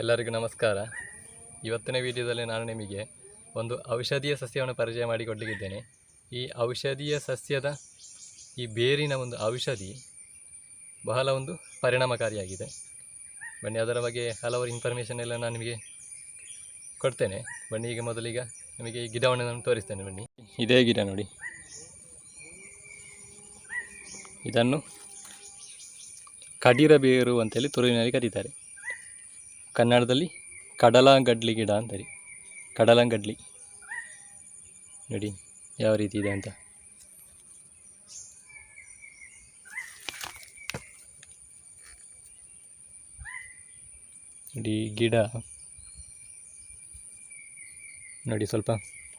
ಎಲ್ಲರಿಗೂ ನಮಸ್ಕಾರ. ಇವತ್ತಿನ ವಿಡಿಯೋದಲ್ಲಿ ನಾನು ನಿಮಗೆ ಒಂದು ಔಷಧೀಯ ಸಸ್ಯವನ್ನು ಪರಿಚಯ ಮಾಡಿಕೊಡಲಿಕ್ಕಿದ್ದೇನೆ. ಈ ಔಷಧೀಯ ಸಸ್ಯದ ಈ ಬೇರಿನ ಒಂದು ಔಷಧಿ ಬಹಳ ಒಂದು ಪರಿಣಾಮಕಾರಿಯಾಗಿದೆ. ಬನ್ನಿ, ಅದರ ಬಗ್ಗೆ ಹಲವಾರು ಇನ್ಫಾರ್ಮೇಷನ್ ಎಲ್ಲ ನಾನು ನಿಮಗೆ ಕೊಡ್ತೇನೆ. ಬನ್ನಿ, ಈಗ ಮೊದಲೀಗ ನಿಮಗೆ ಈ ಗಿಡವನ್ನು ನಾನು ತೋರಿಸ್ತೇನೆ ಬನ್ನಿ. ಇದೇ ಗಿಡ ನೋಡಿ. ಇದನ್ನು ಕಡಿರ ಬೇರು ಅಂತೇಳಿ ತುರುವಿನಲ್ಲಿ ಕರೀತಾರೆ. ಕನ್ನಡದಲ್ಲಿ ಕಡಲಗಡ್ಲಿ ಗಿಡ ಅಂತಾರೆ. ಕಡಲಗಡ್ಲಿ. ನೋಡಿ ಯಾವ ರೀತಿ ಇದೆ ಅಂತ. ನೋಡಿ ಗಿಡ. ನೋಡಿ ಸ್ವಲ್ಪ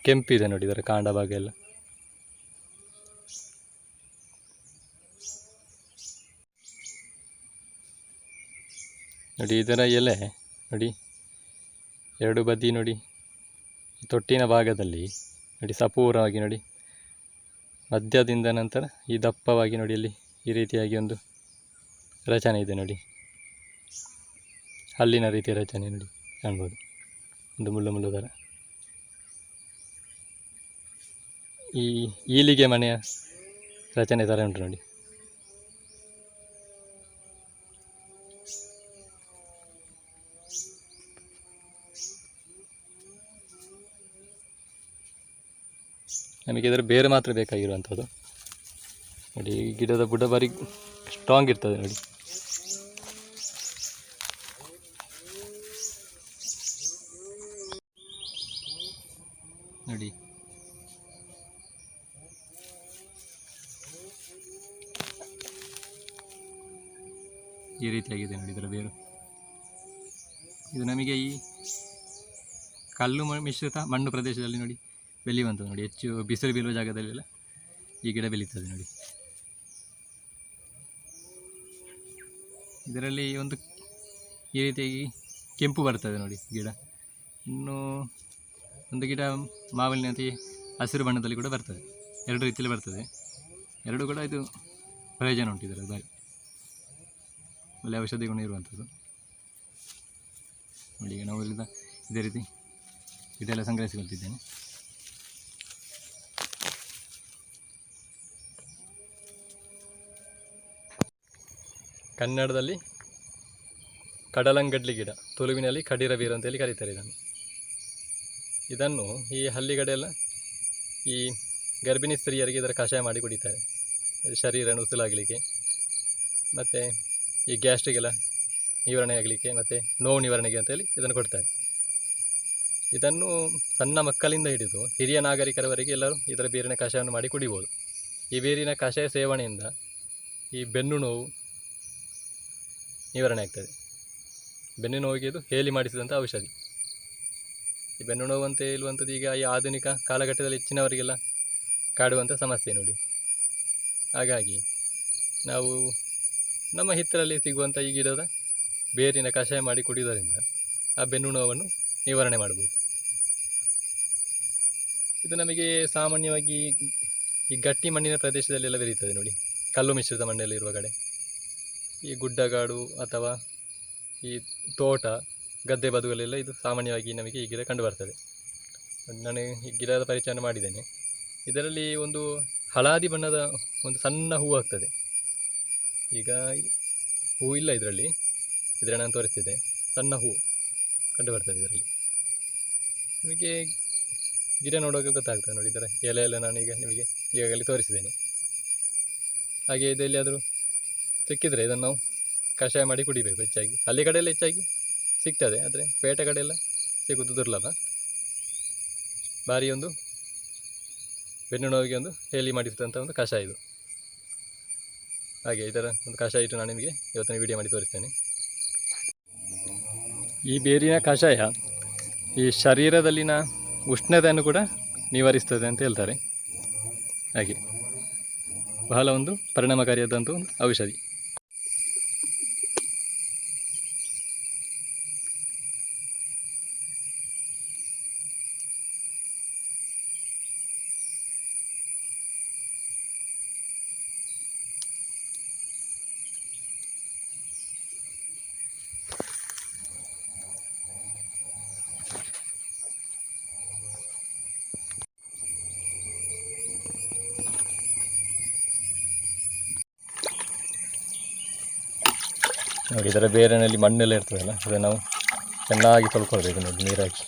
ಕೆಂಪಿದೆ ನೋಡಿ ಇದರ ಕಾಂಡ ಭಾಗ ಎಲ್ಲ. ನೋಡಿ ಇದರ ಎಲೆ. ನೋಡಿ, ಎರಡು ಬದಿ ನೋಡಿ, ತೊಟ್ಟಿನ ಭಾಗದಲ್ಲಿ ನೋಡಿ, ಸಪೂರವಾಗಿ ನೋಡಿ, ಮಧ್ಯದಿಂದ ನಂತರ ಈ ದಪ್ಪವಾಗಿ ನೋಡಿ, ಅಲ್ಲಿ ಈ ರೀತಿಯಾಗಿ ಒಂದು ರಚನೆ ಇದೆ ನೋಡಿ. ಹಲ್ಲಿನ ರೀತಿಯ ರಚನೆ ನೋಡಿ, ಕಾಣ್ಬೋದು. ಒಂದು ಮುಳ್ಳು ಮುಳ್ಳು ಥರ ಈ ಈಲಿಗೆ ಮನೆಯ ರಚನೆ ಥರ ಉಂಟು ನೋಡಿ. ನಮಗೆ ಇದರ ಬೇರೆ ಮಾತ್ರ ಬೇಕಾಗಿರುವಂಥದ್ದು. ನೋಡಿ, ಈ ಗಿಡದ ಬುಡ ಬಾರಿ ಸ್ಟ್ರಾಂಗ್ ಇರ್ತದೆ ನೋಡಿ. ನೋಡಿ. ಈ ರೀತಿಯಾಗಿದೆ ನೋಡಿ ಇದರ ಬೇರು. ಇದು ನಮಗೆ ಈ ಕಲ್ಲು ಮಿಶ್ರಿತ ಮಣ್ಣು ಪ್ರದೇಶದಲ್ಲಿ ನೋಡಿ. ಬೆಳೆಯುವಂಥದ್ದು ನೋಡಿ, ಹೆಚ್ಚು ಬಿಸಿಲು ಬೀಳುವ ಜಾಗದಲ್ಲೆಲ್ಲ ಈ ಗಿಡ ಬೆಳೀತದೆ ನೋಡಿ. ಇದರಲ್ಲಿ ಒಂದು ಈ ರೀತಿಯಾಗಿ ಕೆಂಪು ಬರ್ತದೆ ನೋಡಿ ಗಿಡ. ಇನ್ನು ಒಂದು ಗಿಡ ಮಾವಿನಂತೆ ಹಸಿರು ಬಣ್ಣದಲ್ಲಿ ಕೂಡ ಬರ್ತದೆ. ಎರಡು ರೀತಿಯಲ್ಲಿ ಬರ್ತದೆ. ಎರಡು ಕೂಡ ಇದು ಪ್ರಯೋಜನ ಉಂಟು ಇದರ ದಾರಿ ಒಳ್ಳೆ ಔಷಧಿ ಗುಣ ಇರುವಂಥದ್ದು. ನೋಡಿ ಈಗ ನಾವು ಇಲ್ಲಿಂದ ಇದೇ ರೀತಿ ಇದೆಲ್ಲ ಸಂಗ್ರಹಿಸಿಕೊಳ್ತಿದ್ದೇನೆ. ಕನ್ನಡದಲ್ಲಿ ಕಡಲಂಗಡ್ಲಿ ಗಿಡ, ತುಳುವಿನಲ್ಲಿ ಕಡಿರ ಬೀರು ಅಂತೇಳಿ ಕರೀತಾರೆ ಇದನ್ನು. ಇದನ್ನು ಈ ಹಳ್ಳಿಗಡೆಲ್ಲ ಈ ಗರ್ಭಿಣಿ ಸ್ತ್ರೀಯರಿಗೆ ಇದರ ಕಷಾಯ ಮಾಡಿ ಕುಡಿತಾರೆ. ಶರೀರ ನುಸುಲಾಗಲಿಕ್ಕೆ ಮತ್ತು ಈ ಗ್ಯಾಸ್ಟ್ರಿಗೆಲ್ಲ ನಿವಾರಣೆ ಆಗಲಿಕ್ಕೆ ಮತ್ತು ನೋವು ನಿವಾರಣೆಗೆ ಅಂತೇಳಿ ಇದನ್ನು ಕೊಡ್ತಾರೆ. ಇದನ್ನು ಸಣ್ಣ ಮಕ್ಕಳಿಂದ ಹಿಡಿದು ಹಿರಿಯ ನಾಗರಿಕರವರೆಗೆ ಎಲ್ಲರೂ ಇದರ ಬೇರಿನ ಕಷಾಯವನ್ನು ಮಾಡಿ ಕುಡಿಬೋದು. ಈ ಬೇರಿನ ಕಷಾಯ ಸೇವನೆಯಿಂದ ಈ ಬೆನ್ನು ನೋವು ನಿವಾರಣೆ ಆಗ್ತದೆ. ಬೆನ್ನು ನೋವಿಗೆ ಇದು ಹೇಳಿ ಮಾಡಿಸಿದಂಥ ಔಷಧಿ. ಈ ಬೆನ್ನು ನೋವು ಅಂತ ಹೇಳುವಂಥದ್ದು ಈಗ ಈ ಆಧುನಿಕ ಕಾಲಘಟ್ಟದಲ್ಲಿ ಹೆಚ್ಚಿನವರಿಗೆಲ್ಲ ಕಾಡುವಂಥ ಸಮಸ್ಯೆ ನೋಡಿ. ಹಾಗಾಗಿ ನಾವು ನಮ್ಮ ಹಿತ್ತಲಲ್ಲಿ ಸಿಗುವಂಥ ಈ ಗಿಡದ ಬೇರಿನ ಕಷಾಯ ಮಾಡಿ ಕುಡಿಯೋದರಿಂದ ಆ ಬೆನ್ನು ನೋವನ್ನು ನಿವಾರಣೆ ಮಾಡ್ಬೋದು. ಇದು ನಮಗೆ ಸಾಮಾನ್ಯವಾಗಿ ಈ ಗಟ್ಟಿ ಮಣ್ಣಿನ ಪ್ರದೇಶದಲ್ಲೆಲ್ಲ ಬೆರೀತದೆ ನೋಡಿ. ಕಲ್ಲು ಮಿಶ್ರಿತ ಮಣ್ಣಲ್ಲಿರುವ ಕಡೆ. ಈ ಗುಡ್ಡಗಾಡು ಅಥವಾ ಈ ತೋಟ, ಗದ್ದೆ ಬದುಗಳೆಲ್ಲ ಇದು ಸಾಮಾನ್ಯವಾಗಿ ನಮಗೆ ಈ ಗಿಡ ಕಂಡು ಬರ್ತದೆ ನಾನು ಈ ಗಿಡದ ಪರಿಚಯ ಮಾಡಿದ್ದೇನೆ. ಇದರಲ್ಲಿ ಒಂದು ಹಳದಿ ಬಣ್ಣದ ಒಂದು ಸಣ್ಣ ಹೂವು ಆಗ್ತದೆ. ಈಗ ಹೂ ಇಲ್ಲ ಇದರಲ್ಲಿ. ಇದರ ನಾನು ತೋರಿಸ್ತಿದ್ದೆ. ಸಣ್ಣ ಹೂವು ಕಂಡು ಬರ್ತದೆ ಇದರಲ್ಲಿ. ನಿಮಗೆ ಗಿಡ ನೋಡೋಕೆ ಗೊತ್ತಾಗ್ತದೆ ನೋಡಿ, ಇದರ ಎಲೆ ಎಲ್ಲ ಈಗ ನಿಮಗೆ ಈಗಾಗಲೇ ತೋರಿಸಿದ್ದೇನೆ. ಹಾಗೆ ಇದೆಲ್ಲಿ ಎಲ್ಲಿಯಾದರೂ ಸಿಕ್ಕಿದರೆ ಇದನ್ನು ನಾವು ಕಷಾಯ ಮಾಡಿ ಕುಡಿಬೇಕು ಹೆಚ್ಚಾಗಿ. ಹಳ್ಳಿ ಕಡೆಯೆಲ್ಲ ಹೆಚ್ಚಾಗಿ ಸಿಗ್ತದೆ, ಆದರೆ ಪೇಟೆ ಕಡೆಯೆಲ್ಲ ಸಿಗೋದು ದುರ್ಲಭ. ಭಾರಿ ಒಂದು ಬೆನ್ನು ನೋವಿಗೆ ಒಂದು ಹೇಳಿ ಮಾಡಿಸಿದಂಥ ಒಂದು ಕಷಾಯ ಇದು. ಹಾಗೆ ಇದರ ಒಂದು ಕಷಾಯ ಇಟ್ಟು ನಾನು ನಿಮಗೆ ಇವತ್ತಿನ ವಿಡಿಯೋ ಮಾಡಿ ತೋರಿಸ್ತೇನೆ. ಈ ಬೇರಿನ ಕಷಾಯ ಈ ಶರೀರದಲ್ಲಿನ ಉಷ್ಣತೆಯನ್ನು ಕೂಡ ನಿವಾರಿಸ್ತದೆ ಅಂತ ಹೇಳ್ತಾರೆ. ಹಾಗೆ ಬಹಳ ಒಂದು ಪರಿಣಾಮಕಾರಿಯಾದಂಥ ಒಂದು ಔಷಧಿ. ನೋಡಿ ಇದರ ಬೇರೆನಲ್ಲಿ ಮಣ್ಣೆಲ್ಲ ಇರ್ತದಲ್ಲ ಅದನ್ನು ನಾವು ಚೆನ್ನಾಗಿ ತೊಳ್ಕೊಳ್ಬೇಕು ನೋಡಿ ನೀರು ಹಾಕಿ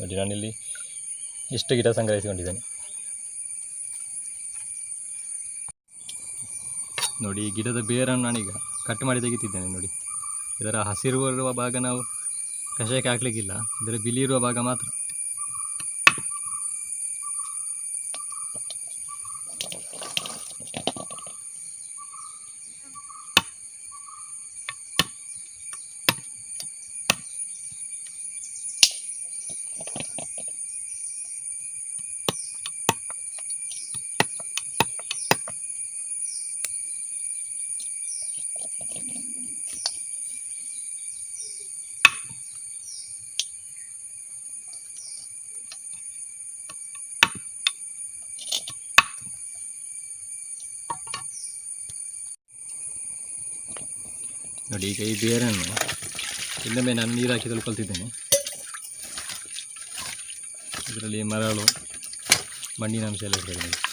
ನೋಡಿ, ನಾನಿಲ್ಲಿ ಇಷ್ಟು ಗಿಡ ಸಂಗ್ರಹಿಸಿಕೊಂಡಿದ್ದೇನೆ. ನೋಡಿ, ಈ ಗಿಡದ ಬೇರನ್ನು ನಾನೀಗ ಕಟ್ ಮಾಡಿ ತೆಗಿತಿದ್ದೇನೆ ನೋಡಿ. ಇದರ ಹಸಿರು ಇರುವ ಭಾಗ ನಾವು ಕಷಾಯಕ್ಕೆ ಹಾಕ್ಲಿಕ್ಕಿಲ್ಲ, ಇದರ ಬಿಳಿ ಇರುವ ಭಾಗ ಮಾತ್ರ. ನೋಡಿ, ಈಗ ಈ ಬೇರನ್ನು ಇನ್ನೊಮ್ಮೆ ನಾನು ನೀರು ಹಾಕಿ ತೊಳ್ಕೊಳ್ತಿದ್ದೇನೆ. ಇದರಲ್ಲಿ ಮರಳು, ಮಣ್ಣಿನ ಅಂಶ ಎಲ್ಲ ಇರ್ತದೆ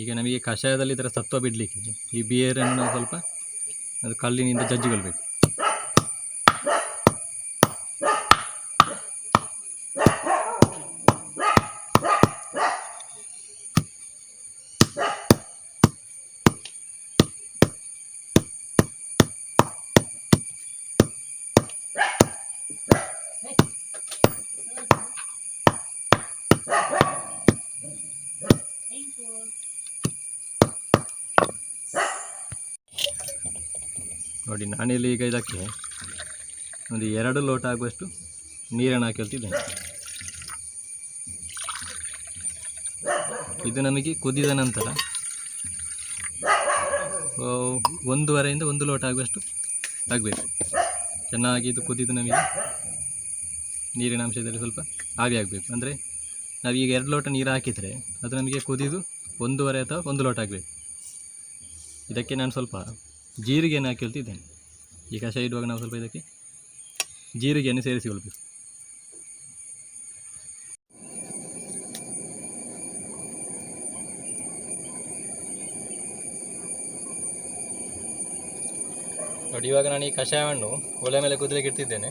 ಈಗ ನಮಗೆ ಕಷಾಯದಲ್ಲಿ ಇದರ ಸತ್ವ ಬಿಡಲಿಕ್ಕೆ ಈ ಬಿಯರನ್ನು ಸ್ವಲ್ಪ ಅದು ಕಲ್ಲಿನಿಂದ ಜಜ್ಜಿಕೊಳ್ಬೇಕು. ನೋಡಿ, ನಾನಿಲ್ಲಿ ಈಗ ಇದಕ್ಕೆ ಒಂದು ಎರಡು ಲೋಟ ಆಗುವಷ್ಟು ನೀರನ್ನು ಹಾಕಿರ್ತಿದ್ದೇನೆ ಇದು ನಮಗೆ ಕುದಿದ ನಂತರ ಒಂದೂವರೆಯಿಂದ ಒಂದು ಲೋಟ ಆಗುವಷ್ಟು ಆಗಬೇಕು ಚೆನ್ನಾಗಿ ಇದು ಕುದಿದು ನಮಗೆ ನೀರಿನ ಅಂಶದಲ್ಲಿ ಸ್ವಲ್ಪ ಆವಿ ಆಗಬೇಕು ಅಂದರೆ ನಾವೀಗ ಎರಡು ಲೋಟ ನೀರು ಹಾಕಿದರೆ ಅದು ನಮಗೆ ಕುದಿದು ಒಂದೂವರೆ ಅಥವಾ ಒಂದು ಲೋಟ ಆಗಬೇಕು. ಇದಕ್ಕೆ ನಾನು ಸ್ವಲ್ಪ ಜೀರಿಗೆಯನ್ನು ಹಾಕಿ ಹೇಳ್ತಿದ್ದೇನೆ ಈ ಕಷಾಯ ಇಡುವಾಗ ನಾವು ಸ್ವಲ್ಪ ಇದಕ್ಕೆ ಜೀರಿಗೆಯನ್ನು ಸೇರಿಸಿಕೊಳ್ಬೇಕು. ನೋಡಿ, ಇವಾಗ ನಾನು ಈ ಕಷಾಯವನ್ನು ಒಲೆ ಮೇಲೆ ಕುದುರೆಗೆ ಇಡ್ತಿದ್ದೇನೆ.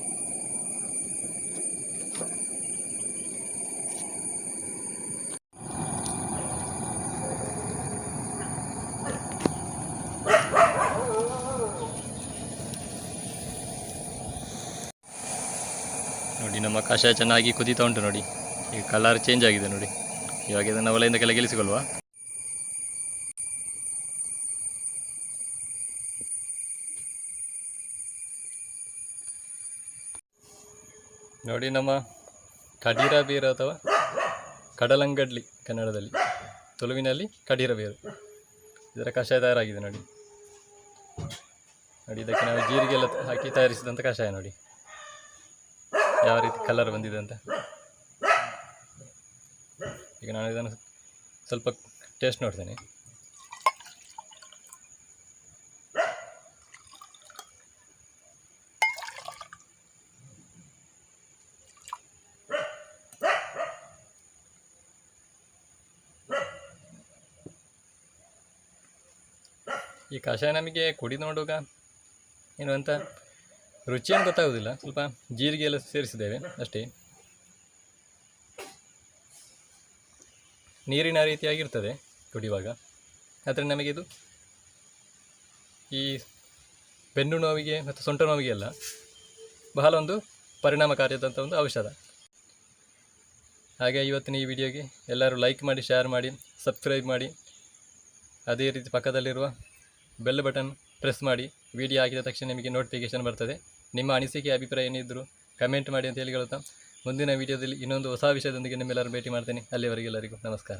ಕಷಾಯ ಚೆನ್ನಾಗಿ ಕುದೀತಾ ಉಂಟು ನೋಡಿ. ಈಗ ಕಲರ್ ಚೇಂಜ್ ಆಗಿದೆ ನೋಡಿ. ಇವಾಗ ಇದನ್ನು ಒಲೆಯಿಂದ ಕೆಳಗೆ ಇಳಿಸಿಕೊಳ್ಳುವ. ನೋಡಿ ನಮ್ಮ ಕಡೀರ ಬೇರು ಅಥವಾ ಕಡಲಂಗಡ್ಲಿ ಕನ್ನಡದಲ್ಲಿ. ತುಳುವಿನಲ್ಲಿ ಕಡೀರ ಬೇರು. ಇದರ ಕಷಾಯ ತಯಾರಾಗಿದೆ ನೋಡಿ. ನೋಡಿ, ಇದಕ್ಕೆ ನಾವು ಜೀರಿಗೆ ಎಲ್ಲ ಹಾಕಿ ತಯಾರಿಸಿದಂಥ ಕಷಾಯ ನೋಡಿ. ಯಾವ ರೀತಿ ಕಲರ್ ಬಂದಿದೆ ಅಂತ. ಈಗ ನಾನು ಇದನ್ನು ಸ್ವಲ್ಪ ಟೇಸ್ಟ್ ನೋಡ್ತೇನೆ. ಈ ಕಷಾಯ ನಮಗೆ ಕುಡಿದು ನೋಡುವಾಗ ಏನು ಅಂತ? ರುಚಿಯನ್ನು ಗೊತ್ತಾಗೋದಿಲ್ಲ. ಸ್ವಲ್ಪ ಜೀರಿಗೆ ಎಲ್ಲ ಸೇರಿಸಿದ್ದೇವೆ, ಅಷ್ಟೇ. ನೀರಿನ ರೀತಿಯಾಗಿರ್ತದೆ ಕುಡಿಯುವಾಗ. ಆದರೆ ನಮಗಿದು ಈ ಬೆನ್ನು ನೋವಿಗೆ ಮತ್ತು ಸೊಂಟ ನೋವಿಗೆ ಎಲ್ಲ ಬಹಳ ಒಂದು ಪರಿಣಾಮಕಾರಿಯಾದಂಥ ಒಂದು ಔಷಧ. ಹಾಗೆ ಇವತ್ತಿನ ಈ ವಿಡಿಯೋಗೆ ಎಲ್ಲರೂ ಲೈಕ್ ಮಾಡಿ ಶೇರ್ ಮಾಡಿ ಸಬ್ಸ್ಕ್ರೈಬ್ ಮಾಡಿ. ಅದೇ ರೀತಿ ಪಕ್ಕದಲ್ಲಿರುವ ಬೆಲ್ ಬಟನ್ ಪ್ರೆಸ್ ಮಾಡಿ. ವಿಡಿಯೋ ಹಾಕಿದ ತಕ್ಷಣ ನಿಮಗೆ ನೋಟಿಫಿಕೇಶನ್ ಬರ್ತದೆ. ನಿಮ್ಮ ಅನಿಸಿಕೆ, ಅಭಿಪ್ರಾಯ ಏನಿದ್ದರೂ ಕಮೆಂಟ್ ಮಾಡಿ ಅಂತ ಹೇಳಿ ಹೇಳುತ್ತಾ ಮುಂದಿನ ವಿಡಿಯೋದಲ್ಲಿ ಇನ್ನೊಂದು ಹೊಸ ವಿಷಯದೊಂದಿಗೆ ನಿಮ್ಮೆಲ್ಲರೂ ಭೇಟಿ ಮಾಡ್ತೇನೆ. ಅಲ್ಲಿವರೆಗೆ ಎಲ್ಲರಿಗೂ ನಮಸ್ಕಾರ.